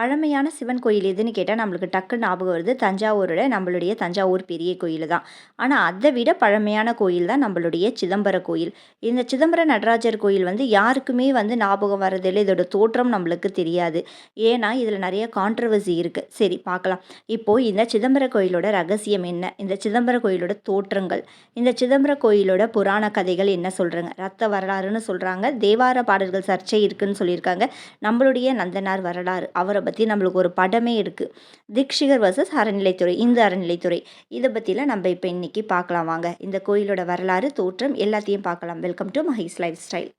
பழமையான சிவன் கோயில் எதுன்னு கேட்டால் நம்மளுக்கு டக்கு ஞாபகம் வருது. தஞ்சாவூரோட நம்மளுடைய தஞ்சாவூர் பெரிய கோயில் தான். ஆனால் அதை விட பழமையான கோயில் தான் நம்மளுடைய சிதம்பர கோயில். இந்த சிதம்பர நடராஜர் கோயில் வந்து யாருக்குமே வந்து ஞாபகம் வரதில்லை இதோட தோற்றம் நம்மளுக்கு தெரியாது. ஏன்னா இதில் நிறைய கான்ட்ரவர்சி இருக்குது சரி பார்க்கலாம். இப்போது இந்த சிதம்பர கோயிலோட ரகசியம் என்ன? இந்த சிதம்பர கோயிலோட தோற்றங்கள். இந்த சிதம்பர கோயிலோட புராண கதைகள் என்ன சொல்கிறாங்க ரத்த வரலாறுன்னு சொல்கிறாங்க தேவார பாடல்கள் சர்ச்சை இருக்குன்னு சொல்லியிருக்காங்க. நம்மளுடைய நந்தனார் வரலாறு அவரை பற்றி நம்மளுக்கு ஒரு படமே இருக்குது தீக்ஷிகர் வர்சஸ் அறநிலைத்துறை இந்த அறநிலைத்துறை இதை பற்றிலாம் நம்ம இப்போ இன்றைக்கி பார்க்கலாம் வாங்க. இந்த கோயிலோட வரலாறு தோற்றம் எல்லாத்தையும் பார்க்கலாம் welcome to Mahi's life style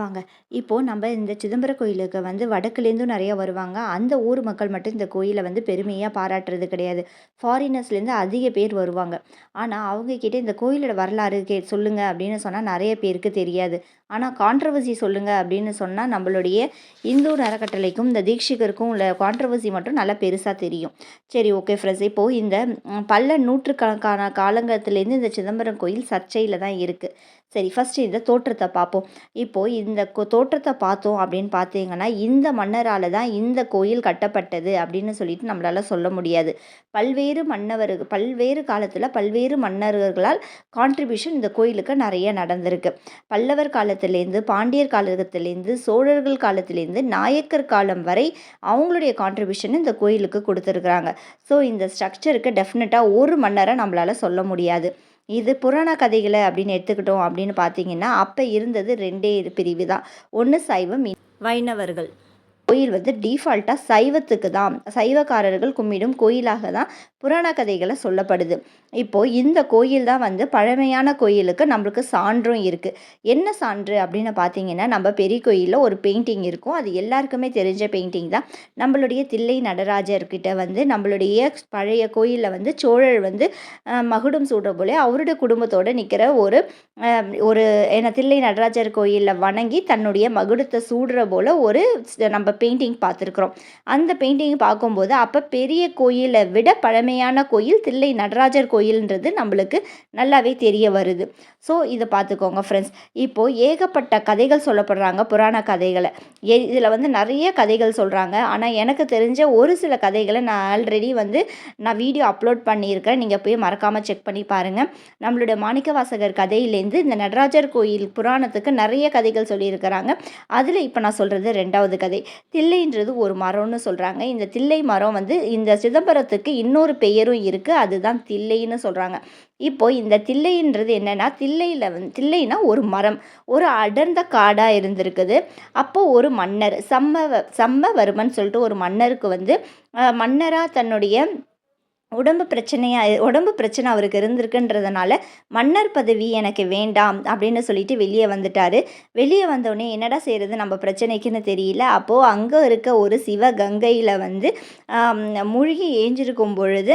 வாங்க. இப்போது நம்ம இந்த சிதம்பர கோயிலுக்கு வந்து வடக்குலேருந்தும் நிறையா வருவாங்க. அந்த ஊர் மக்கள் மட்டும் இந்த கோயிலை வந்து பெருமையாக பாராட்டுறது கிடையாது. ஃபாரினர்ஸ்லேருந்து அதிக பேர் வருவாங்க. ஆனால் அவங்கக்கிட்ட இந்த கோயிலோட வரலாறு கே சொல்லுங்கள் அப்படின்னு சொன்னால் நிறைய பேருக்கு தெரியாது. ஆனால் கான்ட்ரவர்சி சொல்லுங்கள் அப்படின்னு சொன்னால் நம்மளுடைய இந்து அறக்கட்டளைக்கும் இந்த தீட்சிகருக்கும் உள்ள கான்ட்ரவர்சி மட்டும் நல்லா பெருசாக தெரியும். சரி ஓகே ஃப்ரெண்ட்ஸ் இப்போது இந்த பல நூற்றுக்கணக்கான காலங்கத்துலேருந்து இந்த சிதம்பரம் கோயில் சர்ச்சையில் தான் இருக்குது சரி ஃபஸ்ட்டு இந்த தோற்றத்தை பார்ப்போம். இப்போது இந்த தோற்றத்தை பார்த்தோம் அப்படின்னு பார்த்தீங்கன்னா இந்த மன்னரால் தான் இந்த கோயில் கட்டப்பட்டது அப்படின்னு சொல்லிட்டு நம்மளால் சொல்ல முடியாது. பல்வேறு மன்னவர்கள் பல்வேறு காலத்தில் பல்வேறு மன்னர்களால் கான்ட்ரிபியூஷன் இந்த கோயிலுக்கு நிறைய நடந்திருக்கு. பல்லவர் காலத்துலேருந்து பாண்டியர் காலத்துலேருந்து சோழர்கள் காலத்துலேருந்து நாயக்கர் காலம் வரை அவங்களுடைய கான்ட்ரிபியூஷன் இந்த கோயிலுக்கு கொடுத்துருக்குறாங்க. ஸோ இந்த ஸ்ட்ரக்சருக்கு டெஃபினட்டாக ஒரு மன்னரை நம்மளால் சொல்ல முடியாது. இது புராண கதைகளை அப்படின்னு எடுத்துக்கிட்டோம் அப்படின்னு பார்த்தீங்கன்னா அப்போ இருந்தது ரெண்டே பிரிவு தான் ஒன்று சைவம் வைணவர்கள். கோயில் வந்து டிஃபால்ட்டாக சைவத்துக்கு தான் சைவக்காரர்கள் கும்பிடும் கோயிலாக தான் புராண கதைகளை சொல்லப்படுது. இப்போது இந்த கோயில் தான் வந்து பழமையான கோயிலுக்கு நம்மளுக்கு சான்றும் இருக்குது என்ன சான்று அப்படின்னு பார்த்தீங்கன்னா நம்ம பெரிய கோயிலில் ஒரு பெயிண்டிங் இருக்கும். அது எல்லாருக்குமே தெரிஞ்ச பெயிண்டிங் தான். நம்மளுடைய தில்லை நடராஜர்கிட்ட வந்து நம்மளுடைய பழைய கோயிலில் வந்து சோழர் வந்து மகுடம் சூடுற போல அவருடைய குடும்பத்தோடு நிற்கிற ஒரு ஒரு என்ன தில்லை நடராஜர் கோயிலில் வணங்கி தன்னுடைய மகுடத்தை சூடுற போல் ஒரு நம்ம பெயிண்டிங் பார்த்துருக்குறோம். அந்த பெயிண்டிங் பார்க்கும்போது அப்போ பெரிய கோயிலை விட பழமையான கோயில் தில்லை நடராஜர் கோயில்ன்றது நம்மளுக்கு நல்லாவே தெரிய வருது. ஸோ இதை பார்த்துக்கோங்க ஃப்ரெண்ட்ஸ் இப்போது ஏகப்பட்ட கதைகள் சொல்லப்படுறாங்க புராண கதைகளை. எ இதில் வந்து நிறைய கதைகள் சொல்கிறாங்க ஆனால் எனக்கு தெரிஞ்ச ஒரு சில கதைகளை நான் ஆல்ரெடி வந்து நான் வீடியோ அப்லோட் பண்ணியிருக்கேன். நீங்கள் போய் மறக்காமல் செக் பண்ணி பாருங்கள் நம்மளுடைய மாணிக்க வாசகர் கதையிலேருந்து இந்த நடராஜர் கோயில் புராணத்துக்கு நிறைய கதைகள் சொல்லியிருக்கிறாங்க. அதில் இப்போ நான் சொல்கிறது ரெண்டாவது கதை. தில்லைன்றது ஒரு மரம்னு சொல்கிறாங்க இந்த தில்லை மரம் வந்து இந்த சிதம்பரத்துக்கு இன்னொரு பெயரும் இருக்குது அதுதான் தில்லைன்னு சொல்கிறாங்க இப்போது இந்த தில்லைன்றது என்னென்னா தில்லையில் வந்து தில்லைனா ஒரு மரம். ஒரு அடர்ந்த காடாக இருந்திருக்குது. அப்போது ஒரு மன்னர் சம்ம சம்மவர்மன் சொல்லிட்டு ஒரு மன்னருக்கு வந்து மன்னராக தன்னுடைய உடம்பு பிரச்சனையாக உடம்பு பிரச்சனை அவருக்கு இருந்திருக்குன்றதுனால மன்னர் பதவி எனக்கு வேண்டாம் அப்படின்னு சொல்லிட்டு வெளியே வந்துட்டார். வெளியே வந்தோடனே என்னடா செய்கிறது நம்ம பிரச்சனைக்குன்னு தெரியல. அப்போது அங்கே இருக்க ஒரு சிவகங்கையில் வந்து மூழ்கி ஏஞ்சிருக்கும் பொழுது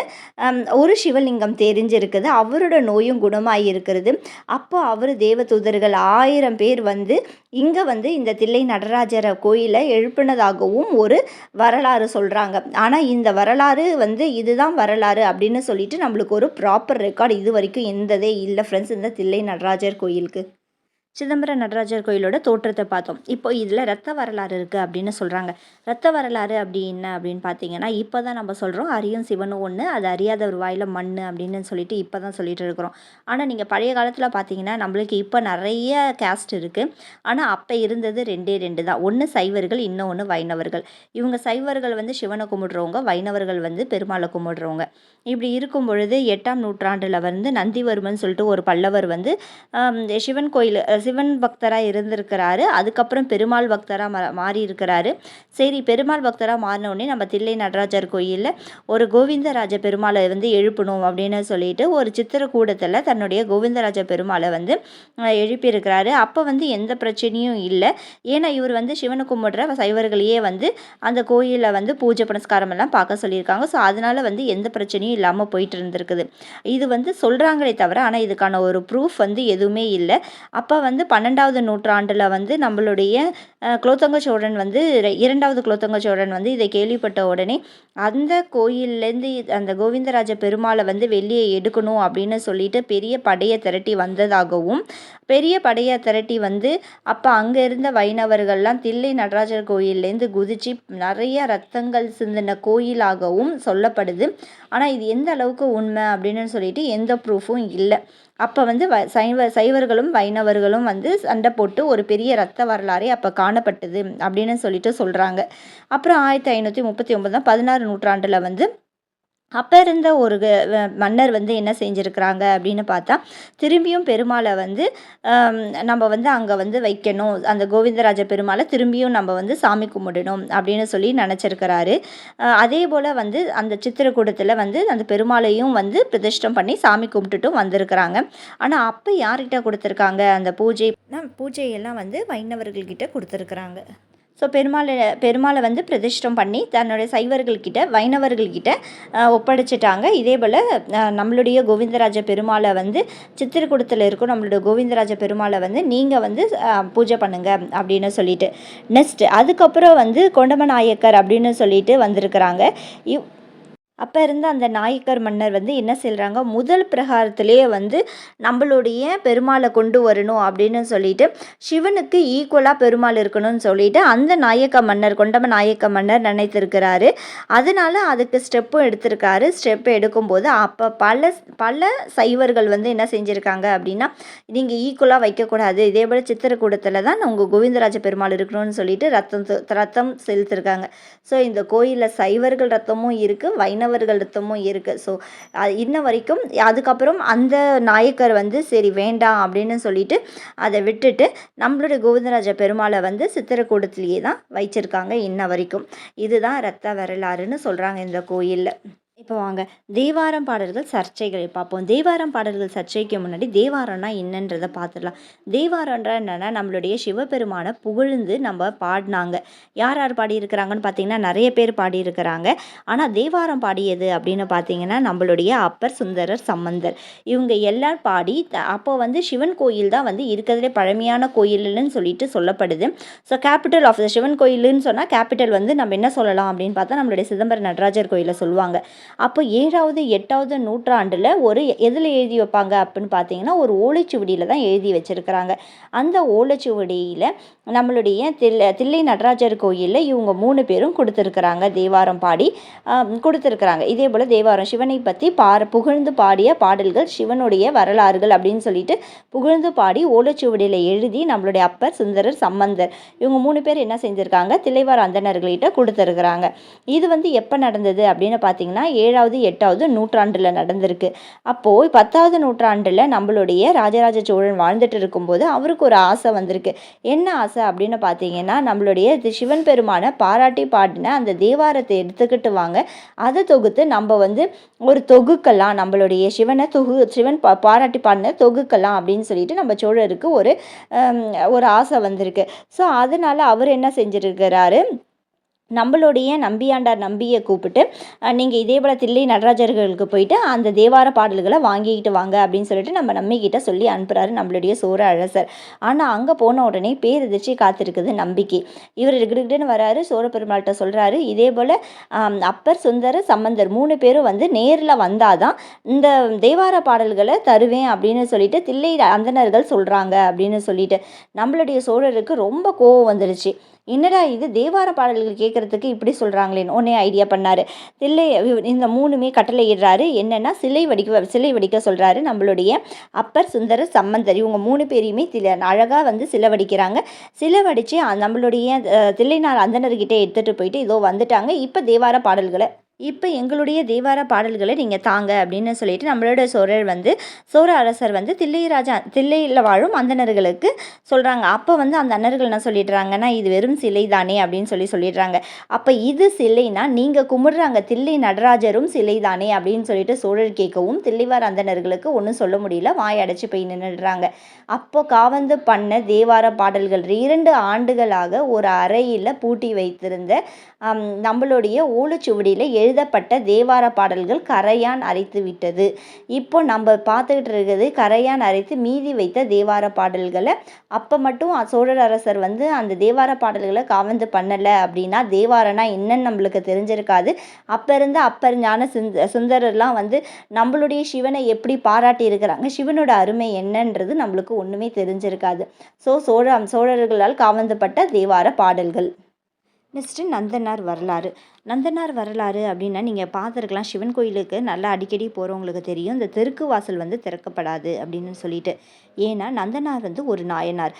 ஒரு சிவலிங்கம் தெரிஞ்சிருக்குது. அவரோட நோயும் குணமாக இருக்கிறது. அப்போ அவர் தேவதூதர்கள் ஆயிரம் பேர் வந்து இங்கே வந்து இந்த தில்லை நடராஜரை கோயிலை எழுப்பினதாகவும் ஒரு வரலாறு சொல்கிறாங்க ஆனால் இந்த வரலாறு வந்து இதுதான் வரலாறு வரலாறு அப்படின்னு சொல்லிட்டு நம்மளுக்கு ஒரு ப்ராப்பர் ரெக்கார்டு இது வரைக்கும் எந்ததே இல்லை ஃப்ரெண்ட்ஸ் இந்த தில்லை நடராஜர் கோயிலுக்கு. சிதம்பரம் நடராஜர் கோயிலோட தோற்றத்தை பார்த்தோம். இப்போ இதில் ரத்த வரலாறு இருக்குது அப்படின்னு சொல்கிறாங்க ரத்த வரலாறு அப்படி என்ன அப்படின்னு பார்த்தீங்கன்னா இப்போ தான் நம்ம சொல்கிறோம் அரியும் சிவனும் ஒன்று அது அறியாத ஒரு வாயில் மண் அப்படின்னு சொல்லிட்டு இப்போ தான் சொல்லிட்டு இருக்கிறோம். ஆனால் நீங்கள் பழைய காலத்தில் பார்த்தீங்கன்னா நம்மளுக்கு இப்போ நிறைய கேஸ்ட் இருக்குது ஆனால் அப்போ இருந்தது ரெண்டே ரெண்டு தான். ஒன்று சைவர்கள் இன்னொன்று வைணவர்கள். இவங்க சைவர்கள் வந்து சிவனை கும்பிடுறவங்க வைணவர்கள் வந்து பெருமாளை கும்பிடுறவங்க. இப்படி இருக்கும் பொழுது எட்டாம் நூற்றாண்டில் வந்து நந்திவர்மன் சொல்லிட்டு ஒரு பல்லவர் வந்து சிவன் கோயில் சிவன் பக்தராக இருந்திருக்கிறாரு. அதுக்கப்புறம் பெருமாள் பக்தராக மா மாறி இருக்கிறாரு சரி பெருமாள் பக்தராக மாறினோடனே நம்ம தில்லை நடராஜர் கோயிலில் ஒரு கோவிந்தராஜ பெருமாளை வந்து எழுப்பணும் அப்படின்னு சொல்லிட்டு ஒரு சித்திரக்கூடத்தில் தன்னுடைய கோவிந்தராஜ பெருமாளை வந்து எழுப்பியிருக்கிறாரு. அப்போ வந்து எந்த பிரச்சனையும் இல்லை. ஏன்னா இவர் வந்து சிவனை கும்பிடுற சைவர்களையே வந்து அந்த கோயிலில் வந்து பூஜை புனஸ்காரம் எல்லாம் பார்க்க சொல்லியிருக்காங்க. ஸோ அதனால் வந்து எந்த பிரச்சனையும் இல்லாமல் போயிட்டு இருந்திருக்குது. இது வந்து சொல்கிறாங்களே தவிர ஆனால் இதுக்கான ஒரு ப்ரூஃப் வந்து எதுவுமே இல்லை. அப்போ வந்து பன்னெண்டாவது நூற்றாண்டில் வந்து நம்மளுடைய குலோத்தங்க சோழன் வந்து இரண்டாவது குலோத்தங்க சோழன் வந்து இதை கேள்விப்பட்ட உடனே அந்த கோயில்லேருந்து அந்த கோவிந்தராஜ பெருமாளை வந்து வெளியே எடுக்கணும் அப்படின்னு சொல்லிட்டு பெரிய படையை திரட்டி வந்ததாகவும் பெரிய படையை திரட்டி வந்து அப்போ அங்கே இருந்த வைணவர்கள்லாம் தில்லை நடராஜர் கோயில்லேருந்து குதிச்சு நிறைய ரத்தங்கள் சிந்தின கோயிலாகவும் சொல்லப்படுது. ஆனால் இது எந்த அளவுக்கு உண்மை அப்படின்னு சொல்லிட்டு எந்த ப்ரூஃபும் இல்லை. அப்போ வந்து வ சைவ சைவர்களும் வைணவர்களும் வந்து சண்டை போட்டு ஒரு பெரிய ரத்த வரலாறே அப்போ காணப்பட்டது அப்படின்னு சொல்லிட்டு சொல்கிறாங்க அப்புறம் ஆயிரத்தி ஐநூற்றி முப்பத்தி ஒன்பதாம் பதினாறு நூற்றாண்டில் வந்து அப்போ இருந்த ஒரு மன்னர் வந்து என்ன செஞ்சுருக்கிறாங்க அப்படின்னு பார்த்தா திரும்பியும் பெருமாளை வந்து நம்ம வந்து அங்கே வந்து வைக்கணும். அந்த கோவிந்தராஜ பெருமாளை திரும்பியும் நம்ம வந்து சாமி கும்பிடணும் அப்படின்னு சொல்லி நினச்சிருக்கிறாரு. அதே போல் வந்து அந்த சித்திரக்கூடத்தில் வந்து அந்த பெருமாளையும் வந்து பிரதிஷ்டம் பண்ணி சாமி கும்பிட்டுட்டும் வந்திருக்கிறாங்க. ஆனால் அப்போ யார்கிட்ட கொடுத்துருக்காங்க அந்த பூஜை? பூஜையெல்லாம் வந்து வைணவர்கள்கிட்ட கொடுத்துருக்குறாங்க. ஸோ பெருமாளை பெருமாளை வந்து பிரதிஷ்டம் பண்ணி தன்னுடைய சைவர்கள்கிட்ட வைணவர்கள்கிட்ட ஒப்படைச்சிட்டாங்க. இதே போல் நம்மளுடைய கோவிந்தராஜ பெருமாளை வந்து சித்திரக்கூடத்தில் இருக்கும் நம்மளுடைய கோவிந்தராஜ பெருமாளை வந்து நீங்கள் வந்து பூஜை பண்ணுங்க அப்படின்னு சொல்லிட்டு. நெக்ஸ்ட் அதுக்கப்புறம் வந்து கொண்டம நாயக்கர் அப்படின்னு சொல்லிட்டு வந்திருக்கிறாங்க. இவ் அப்போ இருந்த அந்த நாயக்கர் மன்னர் வந்து என்ன செய்கிறாங்க முதல் பிரகாரத்திலேயே வந்து நம்மளுடைய பெருமாளை கொண்டு வரணும் அப்படின்னு சொல்லிட்டு சிவனுக்கு ஈக்குவலாக பெருமாள் இருக்கணும்னு சொல்லிட்டு அந்த நாயக்க மன்னர் கொண்டம நாயக்க மன்னர் நினைத்திருக்கிறாரு. அதனால அதுக்கு ஸ்டெப்பும் எடுத்திருக்காரு. ஸ்டெப் எடுக்கும்போது அப்போ பல பல சைவர்கள் வந்து என்ன செஞ்சுருக்காங்க அப்படின்னா நீங்கள் ஈக்குவலாக வைக்கக்கூடாது இதே போல் சித்திரக்கூடத்தில் தான் உங்கள் கோவிந்தராஜ பெருமாள் இருக்கணும்னு சொல்லிட்டு ரத்தம் ரத்தம் செலுத்திருக்காங்க. ஸோ இந்த கோயிலில் சைவர்கள் ரத்தமும் இருக்குது வைணவர்கள் ரத்தமும் இருக்குது ஸோ இன்ன வரைக்கும் அதுக்கப்புறம் அந்த நாயக்கர் வந்து சரி வேண்டாம் அப்படின்னு சொல்லிட்டு அதை விட்டுட்டு நம்மளுடைய கோவிந்தராஜ பெருமாளை வந்து சித்திரக்கூடத்துலேயே தான் வச்சிருக்காங்க இன்ன வரைக்கும். இதுதான் ரத்த வரலாறுன்னு சொல்கிறாங்க இந்த கோயிலில். இப்போ வாங்க. தேவாரம் பாடல்கள் சர்ச்சைகளை பார்ப்போம். தேவாரம் பாடல்கள் சர்ச்சைக்கு முன்னாடி தேவாரம்னா என்னன்றதை பார்த்துடலாம். தேவாரம்ன்ற என்னென்னா நம்மளுடைய சிவபெருமானை புகழ்ந்து நம்ம பாடினாங்க. யார் யார் பாடியிருக்கிறாங்கன்னு பார்த்தீங்கன்னா நிறைய பேர் பாடியிருக்கிறாங்க. ஆனால் தேவாரம் பாடியது அப்படின்னு பார்த்தீங்கன்னா நம்மளுடைய அப்பர் சுந்தரர் சம்பந்தர். இவங்க எல்லாரும் பாடி த- அப்போ வந்து சிவன் கோயில் தான் வந்து இருக்கிறதுலே பழமையான கோயில்னு சொல்லிட்டு சொல்லப்படுது. So capital of the Sivan கோயிலுன்னு சொன்னால் கேபிட்டல் வந்து நம்ம என்ன சொல்லலாம் அப்படின்னு பார்த்தா நம்மளுடைய சிதம்பரம் நடராஜர் கோயிலை சொல்லுவாங்க. அப்போ ஏழாவது எட்டாவது நூற்றாண்டில் ஒரு எதில் எழுதி வைப்பாங்க அப்படின்னு பார்த்தீங்கன்னா ஒரு ஓலைச்சுவடியில் தான் எழுதி வச்சுருக்கிறாங்க. அந்த ஓலைச்சுவடியில் நம்மளுடைய தில்லை தில்லை நடராஜர் கோயிலில் இவங்க மூணு பேரும் கொடுத்துருக்குறாங்க தேவாரம் பாடி கொடுத்துருக்குறாங்க. இதே போல் தேவாரம் சிவனை பற்றி பார புகழ்ந்து பாடிய பாடல்கள் சிவனுடைய வரலாறுகள் அப்படின்னு சொல்லிட்டு புகழ்ந்து பாடி ஓலைச்சுவடியில் எழுதி நம்மளுடைய அப்பர் சுந்தரர் சம்பந்தர் இவங்க மூணு பேர் என்ன செஞ்சுருக்காங்க தில்லைவார அந்தனர்கள்கிட்ட கொடுத்துருக்குறாங்க. இது வந்து எப்போ நடந்தது அப்படின்னு பார்த்தீங்கன்னா ஏழாவது எட்டாவது நூற்றாண்டில் நடந்திருக்கு. அப்போது பத்தாவது நூற்றாண்டில் நம்மளுடைய ராஜராஜ சோழன் வாழ்ந்துட்டு இருக்கும்போது அவருக்கு ஒரு ஆசை வந்திருக்கு. என்ன ஆசை அப்படின்னு பார்த்தீங்கன்னா நம்மளுடைய சிவன் பெருமானை பாராட்டி பாடின அந்த தேவாரத்தை எடுத்துக்கிட்டு வாங்க. அதை தொகுத்து நம்ம வந்து ஒரு தொகுக்கலாம் நம்மளுடைய சிவனை தொகு சிவன் பா பாராட்டி பாடின தொகுக்கலாம் அப்படின்னு சொல்லிட்டு நம்ம சோழருக்கு ஒரு ஒரு ஆசை வந்திருக்கு. ஸோ அதனால் அவர் என்ன செஞ்சிருக்கிறாரு? நம்மளுடைய நம்பியாண்டார் நம்பியை கூப்பிட்டு நீங்கள் இதே போல் தில்லை நடராஜர்களுக்கு போயிட்டு அந்த தேவார பாடல்களை வாங்கிக்கிட்டு வாங்க அப்படின்னு சொல்லிட்டு நம்ம நம்பிக்கிட்ட சொல்லி அனுப்புகிறாரு நம்மளுடைய சோர அழசர் ஆனால் அங்கே போன உடனே பேர் எதிர்ச்சி காத்திருக்குது நம்பிக்கை. இவர் கிடுகிடுன்னு வராரு சோர பெருமாள்கிட்ட சொல்கிறாரு இதே போல் அப்பர் சுந்தர சம்பந்தர் மூணு பேரும் வந்து நேரில் வந்தாதான் இந்த தேவார பாடல்களை தருவேன் அப்படின்னு சொல்லிட்டு தில்லை அந்தணர்கள் சொல்கிறாங்க அப்படின்னு சொல்லிட்டு நம்மளுடைய சோழருக்கு ரொம்ப கோவம் வந்துடுச்சு என்னடா இது? தேவார பாடல்கள் கேட்குறதுக்கு இப்படி சொல்கிறாங்களேன்னு உடனே ஐடியா பண்ணார். தில்லை இந்த மூணுமே கட்டளை இடுறாரு. என்னென்னா சிலை வடிக்க சிலை வடிக்க சொல்கிறாரு நம்மளுடைய அப்பர் சுந்தர சம்பந்தர் இவங்க மூணு பேரையுமே தில அழகாக வந்து சிலை வடிக்கிறாங்க. சிலை வடித்து நம்மளுடைய தில்லைநாள் அந்தனர்கிட்ட எடுத்துகிட்டு போயிட்டு இதோ வந்துட்டாங்க. இப்போ தேவார பாடல்களை இப்போ எங்களுடைய தேவார பாடல்களை நீங்கள் தாங்க அப்படின்னு சொல்லிட்டு நம்மளோட சோழர் வந்து சோழ அரசர் வந்து தில்லைராஜா தில்லையில் வாழும் அந்தணர்களுக்கு சொல்கிறாங்க அப்போ வந்து அந்த அன்னர்கள் என்ன சொல்லிடுறாங்கன்னா இது வெறும் சிலை தானே அப்படின்னு சொல்லி சொல்லிடுறாங்க. அப்போ இது சிலைனா நீங்கள் கும்பிடுறாங்க தில்லை நடராஜரும் சிலை தானே அப்படின்னு சொல்லிட்டு சோழர் கேட்கவும் தில்லைவார் அந்தணர்களுக்கு ஒன்றும் சொல்ல முடியல வாய் அடைச்சி போய் நின்றுடுறாங்க அப்போ காவந்து பண்ண தேவார பாடல்கள் இரண்டு ஆண்டுகளாக ஒரு அறையில் பூட்டி வைத்திருந்த நம்மளுடைய நம்மளுடைய ஓலைச்சுவடியில் எழுதப்பட்ட தேவார பாடல்கள் கரையான் அரைத்து விட்டது. இப்போ நம்ம பார்த்துக்கிட்டு இருக்கிறது கரையான் அரைத்து மீதி வைத்த தேவார பாடல்களை. அப்போ மட்டும் சோழர் அரசர் வந்து அந்த தேவார பாடல்களை காவந்து பண்ணலை அப்படின்னா தேவாரனா என்னன்னு நம்மளுக்கு தெரிஞ்சிருக்காது. அப்போ இருந்து அப்பர் ஞான சுந்தரர்லாம் வந்து நம்மளுடைய சிவனை எப்படி பாராட்டி இருக்கிறாங்க சிவனோட அருமை என்னன்றது நம்மளுக்கு ஒன்றுமே தெரிஞ்சிருக்காது. ஸோ சோழ சோழர்களால் காவந்துப்பட்ட தேவார பாடல்கள். நெக்ஸ்ட்டு நந்தனார் வரலாறு. நந்தனார் வரலாறு அப்படின்னா நீங்கள் பார்த்துருக்கலாம் சிவன் கோயிலுக்கு நல்லா அடிக்கடி போகிறவங்களுக்கு தெரியும். இந்த தெற்கு வாசல் வந்து திறக்கப்படாது அப்படின்னு சொல்லிட்டு. ஏன்னா நந்தனார் வந்து ஒரு நாயனார்.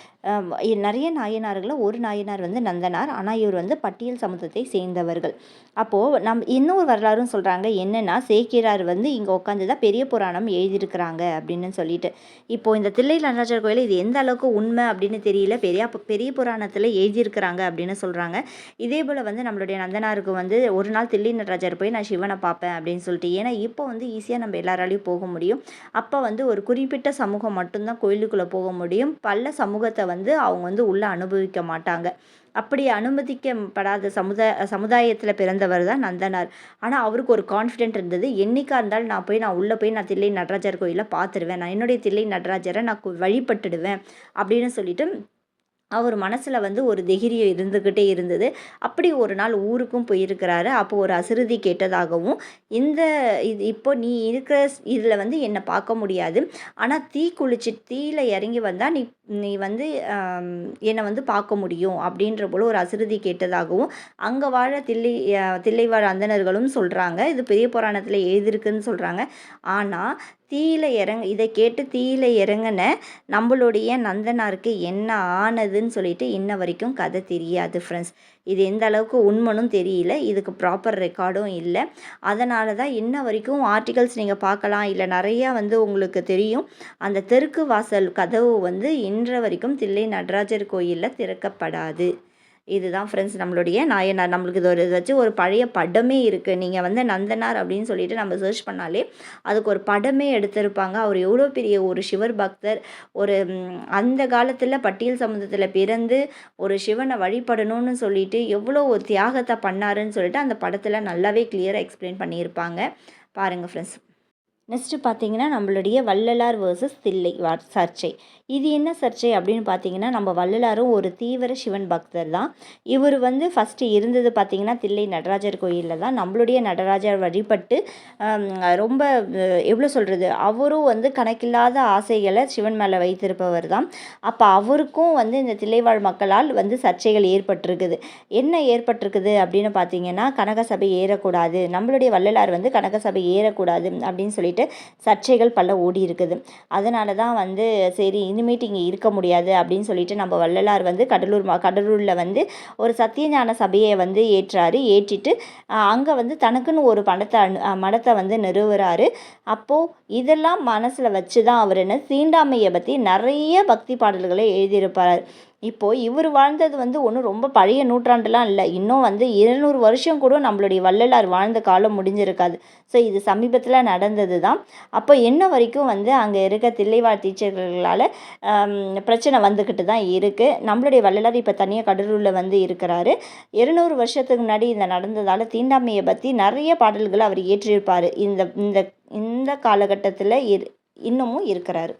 நிறைய நாயனார்களை ஒரு நாயனார் வந்து நந்தனார். ஆனால் இவர் வந்து பட்டியல் சமூகத்தை சேர்ந்தவர்கள். அப்போது நம் இன்னொரு வரலாறும் சொல்கிறாங்க என்னென்னா சேக்கிரார் வந்து இங்கே உட்காந்து தான் பெரிய புராணம் எழுதியிருக்கிறாங்க அப்படின்னு சொல்லிட்டு. இப்போது இந்த தில்லை நடராஜர் கோயில் இது எந்த அளவுக்கு உண்மை அப்படின்னு தெரியல. பெரிய பெரிய புராணத்தில் எழுதியிருக்கிறாங்க அப்படின்னு சொல்கிறாங்க இதே போல் வந்து நம்மளுடைய நந்தனாருக்கு வந்து ஒரு நாள் தில்லி நடராஜர் போய் நான் சிவனை பார்ப்பேன் அப்படின்னு சொல்லிட்டு. ஏன்னா இப்போ வந்து ஈஸியாக நம்ம எல்லாராலையும் போக முடியும். அப்போ வந்து ஒரு குறிப்பிட்ட சமூகம் மட்டும்தான் கோயிலுக்குள்ளே போக முடியும். பல சமூகத்தை வந்து அவங்க வந்து உள்ளே அனுபவிக்க மாட்டாங்க. அப்படி அனுமதிக்கப்படாத சமுதாய சமுதாயத்தில் பிறந்தவர் தான் நந்தனார். ஆனால் அவருக்கு ஒரு கான்ஃபிடென்ட் இருந்தது. என்றைக்காக இருந்தாலும் நான் போய் நான் உள்ளே போய் நான் தில்லை நடராஜர் கோயிலில் பார்த்துருவேன். நான் என்னுடைய தில்லை நடராஜரை நான் வழிபட்டுடுவேன் அப்படின்னு சொல்லிட்டு அவர் மனசில் வந்து ஒரு தைரியம் இருந்துக்கிட்டே இருந்தது. அப்படி ஒரு நாள் ஊருக்கும் போயிருக்கிறாரு. அப்போது ஒரு அசிறுதி கேட்டதாகவும் இந்த இது இப்போ நீ இருக்கிற இதில் வந்து என்னை பார்க்க முடியாது. ஆனால் தீ குளிச்சு தீயில் இறங்கி வந்தால் நீ நீ வந்து என்னை வந்து பார்க்க முடியும். அப்படின்ற போல் ஒரு அசிறுதி கேட்டதாகவும் அங்கே வாழ தில்லை தில்லை வாழ அந்தணர்களும் சொல்கிறாங்க இது பெரிய புராணத்தில் எழுதியிருக்குன்னு சொல்கிறாங்க ஆனால் தீயில இறங்க இதை கேட்டு தீயில இறங்கின நம்மளுடைய நந்தனாருக்கு என்ன ஆனதுன்னு சொல்லிட்டு இன்ன வரைக்கும் கதை தெரியாது ஃப்ரெண்ட்ஸ் இது எந்த அளவுக்கு உண்மனும் தெரியல. இதுக்கு ப்ராப்பர் ரெக்கார்டும் இல்லை. அதனால தான் இன்ன வரைக்கும் ஆர்டிகல்ஸ் நீங்கள் பார்க்கலாம். இல்லை நிறையா வந்து உங்களுக்கு தெரியும். அந்த தெற்கு வாசல் கதவு வந்து இன்ற வரைக்கும் தில்லை நடராஜர் கோயிலில் திறக்கப்படாது. இதுதான் ஃப்ரெண்ட்ஸ் நம்மளுடைய நாயனார். நம்மளுக்கு இது ஒரு ஏதாச்சும் ஒரு பழைய படமே இருக்குது நீங்கள் வந்து நந்தனார் அப்படின்னு சொல்லிட்டு நம்ம சர்ச் பண்ணாலே அதுக்கு ஒரு படமே எடுத்திருப்பாங்க. அவர் எவ்வளோ பெரிய ஒரு சிவர் பக்தர். ஒரு அந்த காலத்தில் பட்டியல் சமுதத்தில் பிறந்து ஒரு சிவனை வழிபடணும்னு சொல்லிட்டு எவ்வளோ ஒரு தியாகத்தை பண்ணாருன்னு சொல்லிட்டு அந்த படத்தில் நல்லாவே கிளியராக எக்ஸ்பிளைன் பண்ணியிருப்பாங்க. பாருங்கள் ஃப்ரெண்ட்ஸ் நெக்ஸ்ட்டு பார்த்தீங்கன்னா நம்மளுடைய வள்ளலார் வேர்சஸ் தில்லை சர்ச்சை. இது என்ன சர்ச்சை அப்படின்னு பார்த்தீங்கன்னா நம்ம வள்ளலாரும் ஒரு தீவிர சிவன் பக்தர் தான். இவர் வந்து ஃபஸ்ட்டு இருந்தது பார்த்திங்கன்னா தில்லை நடராஜர் கோயிலில் தான். நம்மளுடைய நடராஜர் வழிபட்டு ரொம்ப எவ்வளோ சொல்கிறது அவரும் வந்து கணக்கில்லாத ஆசைகளை சிவன் மேலே வைத்திருப்பவர் தான். அப்போ அவருக்கும் வந்து இந்த தில்லைவாழ் மக்களால் வந்து சர்ச்சைகள் ஏற்பட்டிருக்குது. என்ன ஏற்பட்டிருக்குது அப்படின்னு பார்த்தீங்கன்னா கனகசபை ஏறக்கூடாது. நம்மளுடைய வள்ளலார் வந்து கனகசபை ஏறக்கூடாது அப்படின்னு சொல்லிட்டு சொல்லிட்டு சர்ச்சைகள் பல ஓடி இருக்குது. அதனால தான் வந்து சரி இனிமேட்டு இங்கே இருக்க முடியாது அப்படின்னு சொல்லிட்டு நம்ம வள்ளலார் வந்து கடலூர் கடலூரில் வந்து ஒரு சத்தியஞான சபையை வந்து ஏற்றாரு ஏற்றிட்டு அங்கே வந்து தனக்குன்னு ஒரு பணத்தை மடத்தை வந்து நிறுவுறாரு. அப்போது இதெல்லாம் மனசில் வச்சு தான் அவர் என்ன தீண்டாமையை பற்றி நிறைய பக்தி பாடல்களை எழுதியிருப்பார். இப்போது இவர் வாழ்ந்தது வந்து ஒன்றும் ரொம்ப பழைய நூற்றாண்டுலாம் இல்லை. இன்னும் வந்து இருநூறு வருஷம் கூட நம்மளுடைய வள்ளலார் வாழ்ந்த காலம் முடிஞ்சிருக்காது. ஸோ இது சமீபத்தில் நடந்தது தான் அப்போ என்ன வரைக்கும் வந்து அங்கே இருக்க தில்லைவாழ் டீச்சர்களால் பிரச்சனை வந்துக்கிட்டு தான் இருக்குது நம்மளுடைய வள்ளலார் இப்போ தனியாக கடலூரில் வந்து இருக்கிறாரு. இருநூறு வருஷத்துக்கு முன்னாடி இந்த நடந்ததால் தீண்டாமையை பற்றி நிறைய பாடல்களை அவர் இயற்றியிருப்பார். இந்த இந்த இந்த காலகட்டத்தில் இன்னமும் இருக்கிறாரு.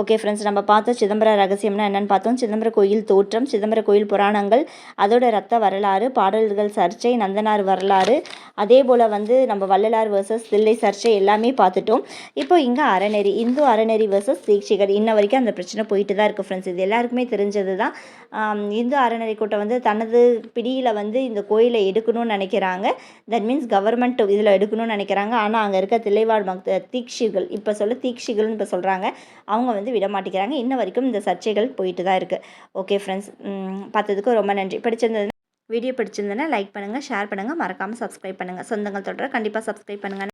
ஓகே ஃப்ரெண்ட்ஸ் நம்ம பார்த்தோம் சிதம்பர ரகசியம்னா என்னென்னு பார்த்தோம். சிதம்பர கோயில் தோற்றம் சிதம்பர கோயில் புராணங்கள் அதோட ரத்த வரலாறு பாடல்கள் சர்ச்சை நந்தனார் வரலாறு அதே போல் வந்து நம்ம வள்ளலார் வர்சஸ் தில்லை சர்ச்சை எல்லாமே பார்த்துட்டோம். இப்போ இங்கே அறநெறி இந்து அறநெறி வர்சஸ் தீட்சிகர் இன்ன வரைக்கும் அந்த பிரச்சனை போயிட்டு தான் இருக்குது ஃப்ரெண்ட்ஸ் இது எல்லாருக்குமே தெரிஞ்சது தான். இந்து அறநெறி கூட்டம் வந்து தனது பிடியில் வந்து இந்த கோயிலை எடுக்கணும்னு நினைக்கிறாங்க. தட் மீன்ஸ் கவர்மெண்ட் இதில் எடுக்கணும்னு நினைக்கிறாங்க. ஆனால் அங்கே இருக்க தில்லைவாழ் மக் தீக்ஷிகள் இப்போ சொல்ல தீக்ஷிகள்னு இப்போ சொல்கிறாங்க அவங்க வந்து வந்து விட மாட்டேங்கிறாங்க. இன்ன வரைக்கும் இந்த சர்ச்சைகள் போயிட்டு தான் இருக்குது ஓகே ஃப்ரெண்ட்ஸ் பார்த்ததுக்கு ரொம்ப நன்றி. பிடிச்சிருந்தது வீடியோ பிடிச்சிருந்ததுன்னா லைக் பண்ணுங்கள் ஷேர் பண்ணுங்கள் மறக்காமல் சப்ஸ்கிரைப் பண்ணுங்கள் சொந்தங்கள் தொடர கண்டிப்பாக சப்ஸ்கிரைப் பண்ணுங்கள்